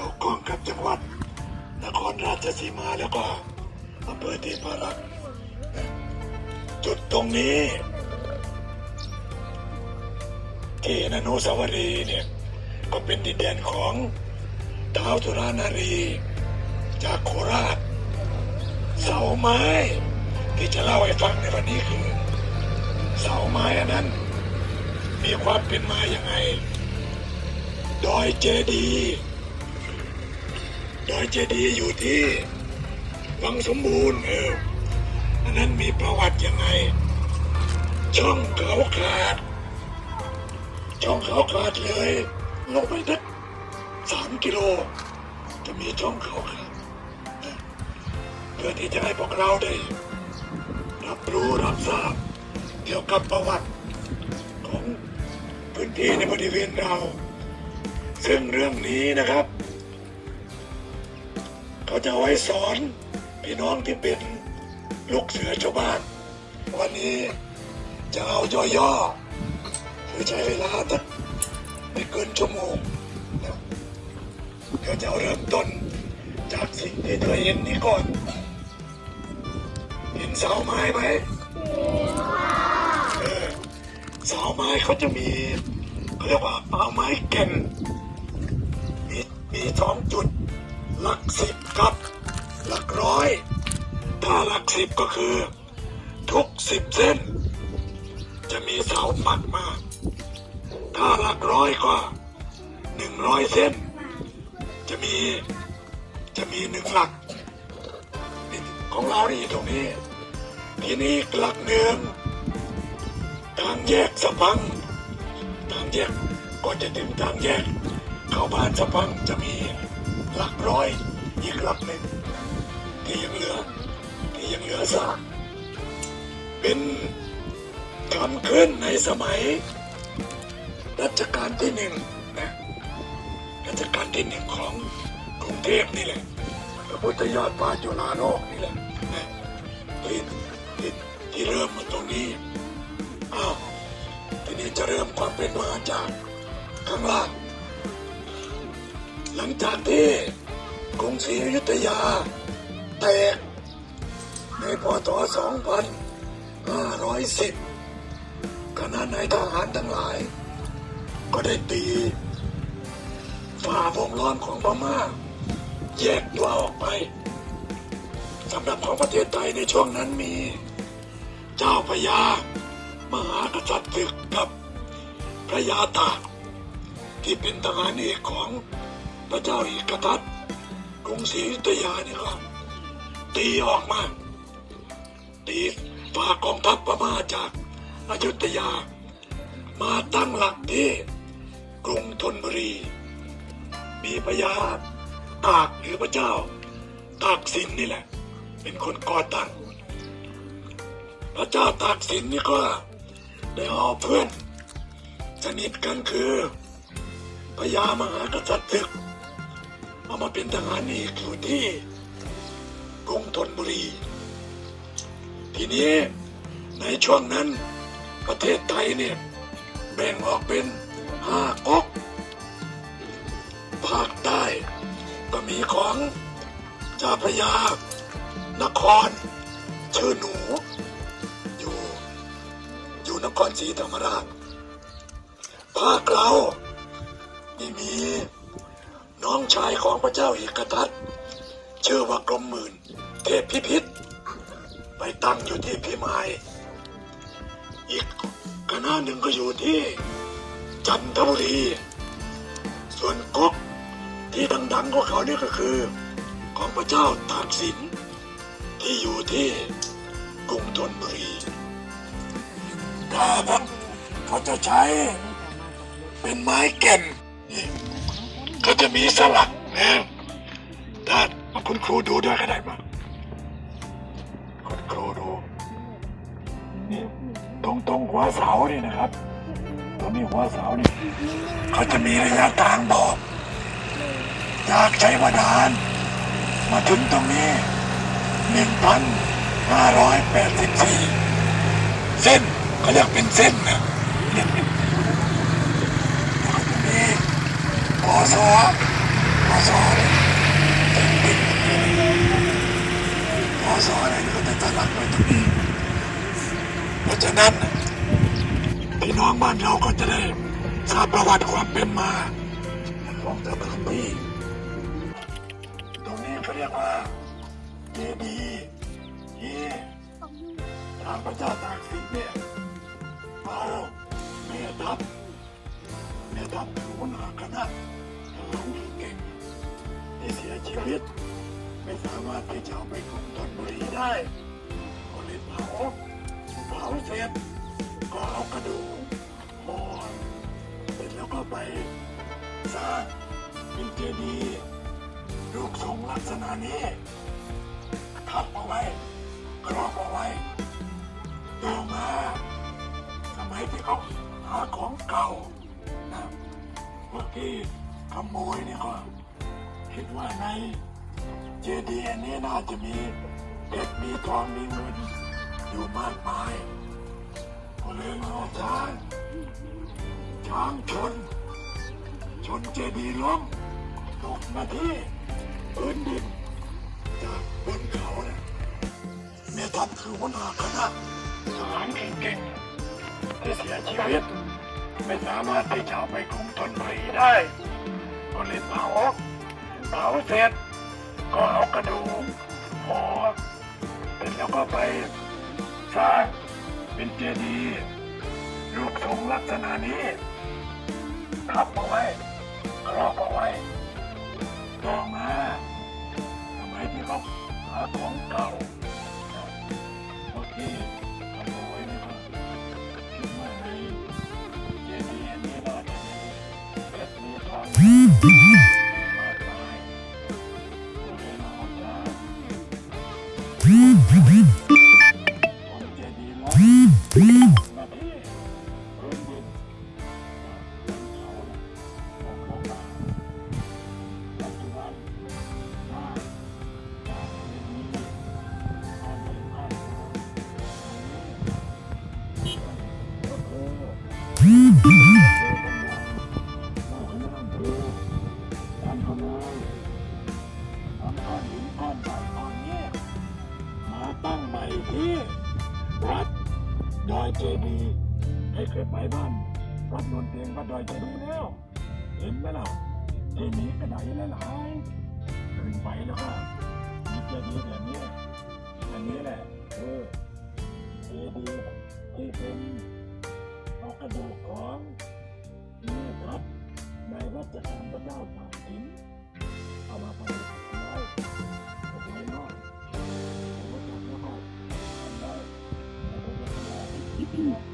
กี่ยวข้องกับจังหวัด นครราชสีมาแล้วก็อำเภอเทพารักษ์จุดตรงนี้ที่อนุสาวรีย์เนี่ยก็เป็นดินแดนของท้าวสุรานารี จากโคราช เสาไม้ที่จะเล่าให้ฟังในวันนี้คือ เสาไม้อันนั้น มีความเป็นมาอย่างไง ดอยเจดีย์ ดอยเจดีย์อยู่ที่วังสมบูรณ์เอออันนั้นมีประวัติยังไง ช่องเขาขาด ช่องเขาขาดเลยลงไปสักสามกิโล จะมีช่องเขาขาดเพื่อที่จะให้พวกเราได้ รับรู้รับทราบเกี่ยวกับประวัติของพื้นที่ในบริเวณเรา ซึ่งเรื่องนี้นะครับ เขาจะไว้สอนพี่น้องที่เป็นลูกเสือชาวบ้าน วันนี้จะเอาย่อๆคือใช้เวลาตั้งไม่เกินชั่วโมงนะเดี๋ยวจะเริ่มต้นจากสิ่งที่เธอเห็นนี้ก่อนเห็นเสาไม้ไหมเออเสาไม้เขาจะมีเขาเรียกว่าเสาไม้แก่นมีมีสองจุด หลักสิบกับหลักร้อย ถ้าหลักสิบก็คือ ทุกสิบเส้น จะมีเสาปักมา ถ้าหลักร้อยก็หนึ่งร้อยเส้น จะมีจะมีหนึ่งหลักของเรานี่ตรงนี้ ที่นี่หลักหนึ่งทางแยกสะพังทางแยกก็จะถึงทางแยก เข้าบ้านสะพังจะมี หลักร้อยอีกหลักหนึ่งที่ยังเหลือที่ยังเหลือซากเป็นคำขึ้นในสมัย รัชกาลที่หนึ่งนะรัชกาลที่หนึ่งของกรุงเทพนี่แหละพระพุทธยอดฟ้าจุฬาโลกนี่แหละนะที่ที่ที่เริ่มมาตรงนี้อ้าวทีนี้จะเริ่มความเป็นมาจากข้างล่าง หลังจากที่กรุงศรีอยุธยา แตก ในพศ 2510คณะนายทหารทั้งหลาย ก็ได้ตีฝ่าวงล้อมของพม่าแยกตัวออกไปสำหรับของประเทศไทยในช่วงนั้นมี เจ้าพระยามหากษัตริย์ศึกกับพระยาตากที่เป็นทหารเอกของ พระเจ้าเอกทัตกรุงศรีอยุธยาเนี่ยก็ตีออกมา ตีฝากกองทัพพม่าจากอยุธยา มาตั้งหลักที่กรุงธนบุรี มีพระยาตากหรือพระเจ้า ตากสินนี่แหละ เป็นคนก่อตั้งพระเจ้าตากสินนี่ก็ได้เอาเพื่อนสนิทกันคือพญามหากษัตริย์ศึก เอามาเป็นทหารเอกอยู่ที่กรุงธนบุรี ทีนี้ในช่วงนั้นประเทศไทยเนี่ยแบ่งออกเป็นห้าก๊กภาคใต้ก็มีของจ้าพระยา นคร ชื่อหนู อยู่ อยู่นครศรีธรรมราชภาคเรานี่มี น้องชายของพระเจ้าเอกทัตชื่อว่ากรมหมื่น เทพพิพิธไปตั้งอยู่ที่พิมาย อีกคณะหนึ่งก็อยู่ที่จันทบุรี ส่วนก๊กที่ดังๆของเขาเนี่ยก็คือ ของพระเจ้าตากสิน ที่อยู่ที่กรุงธนบุรีถ้าแบบเขาจะใช้เป็นไม้แก่น นี่เขาจะมีสลักแนะถ้านคุณครูดูด้วยก็ได้มาคุณครูดู นี่ตรงตรงหัวเสานี่นะครับตรงนี้หัวเสานี่เขาจะมีระยะทางบอกจากใชัยวดานมาถึงตรงนี้หนึ่งพันห้าร้อยแปดสิบสี่เส้นก็เรียกเป็นเส้นนะมีพ อสอพอสอเนี่ยพอสอเนี่ยก็จะตลักไว้ตรงนี้เพราะฉะนั้นพี่น้องบ้านเราก็จะได้ทราบประวัติความเป็นมา ของตะบังบีตรงนี้เขาเรียกว่าเจดีย์ที่ทางพระเจ้าตากสินเนี่ยเอาเมทั พเมทัพคือหัวหน้าคณะทหารเก่งที่เสียชีวิต ไม่สามารถที่จะเอาไปกรุงธนบุรีได้ก็เลยเผาเผาเสร็จก็เอากระดูกห่อเสร็จแล้วก็ไปสร้างเป็นเจดีย์รูปทรงลักษณะนี้ทับเอาไว้ครอบเอาไว้ต่อมาสมัยที่เขาหาของเก่า นะพวกที่ขโมยเนี่ยก็คิดว่าในเจดีย์นี้น่าจะมีเพชรมีทองมีเงินอยู่มากมายก็เลยมาเอาช้างช้างชน ชนเจดีย์ล้มตกมาที่พื้นดินจากบนเขาเนี่ยเมทัพคือหัวหน้าคณะทหารเก่งๆที่เสียชีวิต ไม่สามารถที่จะเอาไปกรุงธนบุรีได้ ก็เลยเผาเผาเสร็จก็เอากระดูกห่อเสร็จแล้วก็ไปสร้างเป็นเจดีย์รูปทรงลักษณะนี้ทับเอาไว้ครอบเอาไว้ต่อมาสมัยที่เขาหาของเก่าบางที ดอยเจดีให้เคยไปบ้านวัดนนเตียงวัดดอยเจดีแล้ว เห็นไหมล่ะที่มีกระไดหลายๆขึ้นไปแล้วก็มีเจดีย์แบบนี้อันนี้แหละคือเจดีย์ที่เป็นเอากระดูกของนี่ครับในรัชกาลพระเจ้าตากสินเอามาประดิษฐ์ไว้ Mm-hmm.